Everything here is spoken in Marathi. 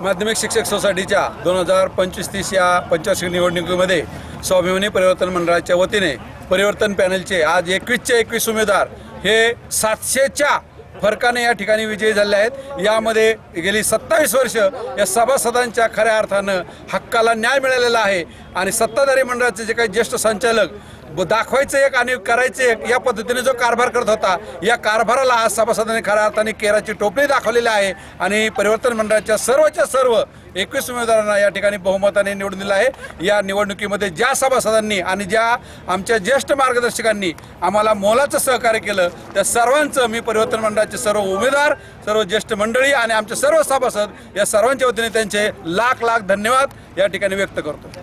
माध्यमिक शिक्षक सोसायटीच्या दोन हजार पंचवीस तीस या पंचवार्षिक निवडणुकीमध्ये स्वाभिमानी परिवर्तन मंडळाच्या वतीने परिवर्तन पॅनलचे आज एकवीसचे एकवीस उमेदवार हे सातशेच्या फरकाने या ठिकाणी विजयी झाले आहेत. यामध्ये गेली सत्तावीस वर्ष या सभासदांच्या खऱ्या अर्थानं हक्काला न्याय मिळालेला आहे. आणि सत्ताधारी मंडळाचे जे काही ज्येष्ठ संचालक ब- दाखवायचं एक आणि करायचं एक या पद्धतीने जो कारभार करत होता या कारभाराला आज सभासदांनी खऱ्या अर्थाने केराची टोपली दाखवलेली आहे आणि परिवर्तन मंडळाच्या सर्वच्या सर्व एकवीस उमेदवारांना या ठिकाणी बहुमताने निवडून दिलं आहे. या निवडणुकीमध्ये ज्या सभासदांनी आणि ज्या आमच्या ज्येष्ठ मार्गदर्शकांनी आम्हाला मोलाचं सहकार्य केलं त्या सर्वांचं मी परिवर्तन मंडळाचे सर्व उमेदवार सर्व ज्येष्ठ मंडळी आणि आमचे सर्व सभासद या सर्वांच्या वतीने त्यांचे लाख लाख धन्यवाद या ठिकाणी व्यक्त करतो.